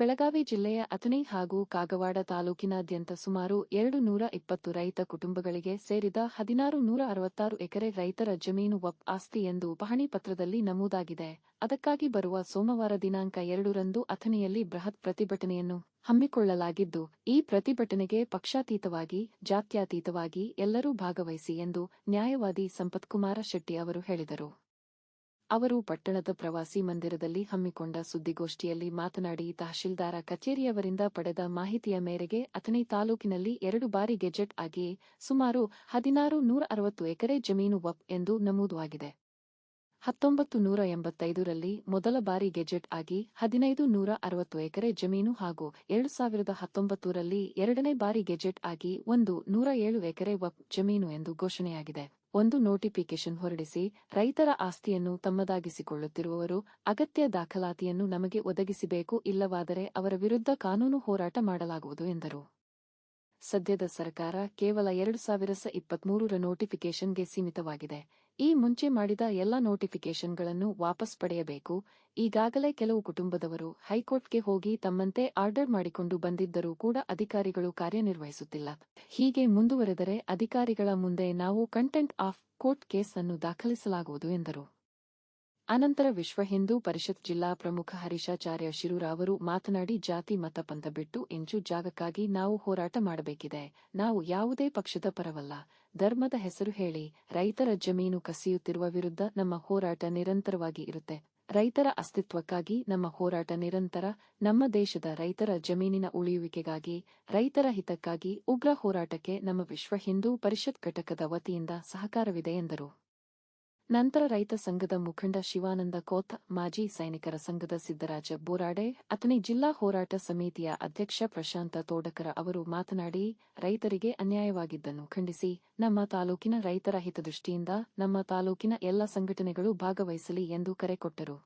ಬೆಳಗಾವಿ ಜಿಲ್ಲೆಯ ಅಥಣಿ ಹಾಗೂ ಕಾಗವಾಡ ತಾಲೂಕಿನಾದ್ಯಂತ ಸುಮಾರು ಎರಡು ನೂರ ಇಪ್ಪತ್ತು ರೈತ ಕುಟುಂಬಗಳಿಗೆ ಸೇರಿದ ಹದಿನಾರು ನೂರ ಅರವತ್ತಾರು ಎಕರೆ ರೈತರ ಜಮೀನು ವಪ್ ಆಸ್ತಿ ಎಂದು ಪಹಣಿ ಪತ್ರದಲ್ಲಿ ನಮೂದಾಗಿದೆ. ಅದಕ್ಕಾಗಿ ಬರುವ ಸೋಮವಾರ ದಿನಾಂಕ ಎರಡರಂದು ಅಥಣಿಯಲ್ಲಿ ಬೃಹತ್ ಪ್ರತಿಭಟನೆಯನ್ನು ಹಮ್ಮಿಕೊಳ್ಳಲಾಗಿದ್ದು, ಈ ಪ್ರತಿಭಟನೆಗೆ ಪಕ್ಷಾತೀತವಾಗಿ, ಜಾತ್ಯಾತೀತವಾಗಿ ಎಲ್ಲರೂ ಭಾಗವಹಿಸಿ ಎಂದು ನ್ಯಾಯವಾದಿ ಸಂಪತ್ಕುಮಾರ ಶೆಟ್ಟಿ ಅವರು ಹೇಳಿದರು. ಅವರು ಪಟ್ಟಣದ ಪ್ರವಾಸಿ ಮಂದಿರದಲ್ಲಿ ಹಮ್ಮಿಕೊಂಡ ಸುದ್ದಿಗೋಷ್ಠಿಯಲ್ಲಿ ಮಾತನಾಡಿ, ತಹಶೀಲ್ದಾರ ಕಚೇರಿಯವರಿಂದ ಪಡೆದ ಮಾಹಿತಿಯ ಮೇರೆಗೆ ಅಥಣಿ ತಾಲೂಕಿನಲ್ಲಿ ಎರಡು ಬಾರಿ ಗೆಜೆಟ್ ಆಗಿ ಸುಮಾರು ಹದಿನಾರು ನೂರ ಅರವತ್ತು ಎಕರೆ ಜಮೀನು ವಪ್ ಎಂದು ನಮೂದಾಗಿದೆ ಹತ್ತೊಂಬತ್ತು ನೂರ ಎಂಬತ್ತೈದರಲ್ಲಿ ಮೊದಲ ಬಾರಿ ಗೆಜೆಟ್ ಆಗಿ ಹದಿನೈದು ನೂರ ಅರವತ್ತು ಎಕರೆ ಜಮೀನು ಹಾಗೂ ಎರಡು ಸಾವಿರದ ಹತ್ತೊಂಬತ್ತರಲ್ಲಿ ಎರಡನೇ ಬಾರಿ ಗೆಜೆಟ್ ಆಗಿ ಒಂದು ನೂರ ಏಳು ಎಕರೆ ವಪ್ ಜಮೀನು ಎಂದು ಘೋಷಣೆಯಾಗಿದೆ. ಒಂದು ನೋಟಿಫಿಕೇಶನ್ ಹೊರಡಿಸಿ ರೈತರ ಆಸ್ತಿಯನ್ನು ತಮ್ಮದಾಗಿಸಿಕೊಳ್ಳುತ್ತಿರುವವರು ಅಗತ್ಯ ದಾಖಲಾತಿಯನ್ನು ನಮಗೆ ಒದಗಿಸಬೇಕು ಇಲ್ಲವಾದರೆ ಅವರ ವಿರುದ್ಧ ಕಾನೂನು ಹೋರಾಟ ಮಾಡಲಾಗುವುದು ಎಂದರು. ಸದ್ಯದ ಸರ್ಕಾರ ಕೇವಲ ಎರಡು ಸಾವಿರ ಇಪ್ಪತ್ಮೂರರ ನೋಟಿಫಿಕೇಶನ್ಗೆ ಸೀಮಿತವಾಗಿದೆ. ಈ ಮುಂಚೆ ಮಾಡಿದ ಎಲ್ಲ ನೋಟಿಫಿಕೇಶನ್ಗಳನ್ನು ವಾಪಸ್ ಪಡೆಯಬೇಕು. ಈಗಾಗಲೇ ಕೆಲವು ಕುಟುಂಬದವರು ಹೈಕೋರ್ಟ್ಗೆ ಹೋಗಿ ತಮ್ಮಂತೆ ಆರ್ಡರ್ ಮಾಡಿಕೊಂಡು ಬಂದಿದ್ದರೂ ಕೂಡ ಅಧಿಕಾರಿಗಳು ಕಾರ್ಯನಿರ್ವಹಿಸುತ್ತಿಲ್ಲ. ಹೀಗೆ ಮುಂದುವರೆದರೆ ಅಧಿಕಾರಿಗಳ ಮುಂದೆ ನಾವು ಕಂಟೆಂಟ್ ಆಫ್ ಕೋರ್ಟ್ ಕೇಸ್ ಅನ್ನು ದಾಖಲಿಸಲಾಗುವುದು ಎಂದರು. ಅನಂತರ ವಿಶ್ವ ಹಿಂದೂ ಪರಿಷತ್ ಜಿಲ್ಲಾ ಪ್ರಮುಖ ಹರೀಶಾಚಾರ್ಯ ಶಿರೂರಾವರು ಮಾತನಾಡಿ, ಜಾತಿ ಮತ ಪಂಥ ಬಿಟ್ಟು ಇಂಚು ಜಾಗಕ್ಕಾಗಿ ನಾವು ಹೋರಾಟ ಮಾಡಬೇಕಿದೆ. ನಾವು ಯಾವುದೇ ಪಕ್ಷದ ಪರವಲ್ಲ. ಧರ್ಮದ ಹೆಸರು ಹೇಳಿ, ರೈತರ ಜಮೀನು ಕಸಿಯುತ್ತಿರುವ ವಿರುದ್ಧ ನಮ್ಮ ಹೋರಾಟ ನಿರಂತರವಾಗಿ ಇರುತ್ತೆ. ರೈತರ ಅಸ್ತಿತ್ವಕ್ಕಾಗಿ ನಮ್ಮ ಹೋರಾಟ ನಿರಂತರ. ನಮ್ಮ ದೇಶದ ರೈತರ ಜಮೀನಿನ ಉಳಿಯುವಿಕೆಗಾಗಿ, ರೈತರ ಹಿತಕ್ಕಾಗಿ ಉಗ್ರ ಹೋರಾಟಕ್ಕೆ ನಮ್ಮ ವಿಶ್ವ ಹಿಂದೂ ಪರಿಷತ್ ಘಟಕದ ವತಿಯಿಂದ ಸಹಕಾರವಿದೆ ಎಂದರು. ನಂತರ ರೈತ ಸಂಘದ ಮುಖಂಡ ಶಿವಾನಂದ ಕೋತ್, ಮಾಜಿ ಸೈನಿಕರ ಸಂಘದ ಸಿದ್ದರಾಜ ಬೋರಾಡೆ, ಅಥಣಿ ಜಿಲ್ಲಾ ಹೋರಾಟ ಸಮಿತಿಯ ಅಧ್ಯಕ್ಷ ಪ್ರಶಾಂತ ತೋಡಕರ ಅವರು ಮಾತನಾಡಿ, ರೈತರಿಗೆ ಅನ್ಯಾಯವಾಗಿದ್ದನ್ನು ಖಂಡಿಸಿ, ನಮ್ಮ ತಾಲೂಕಿನ ರೈತರ ಹಿತದೃಷ್ಟಿಯಿಂದ ನಮ್ಮ ತಾಲೂಕಿನ ಎಲ್ಲ ಸಂಘಟನೆಗಳು ಭಾಗವಹಿಸಲಿ ಎಂದು ಕರೆ ಕೊಟ್ಟರು.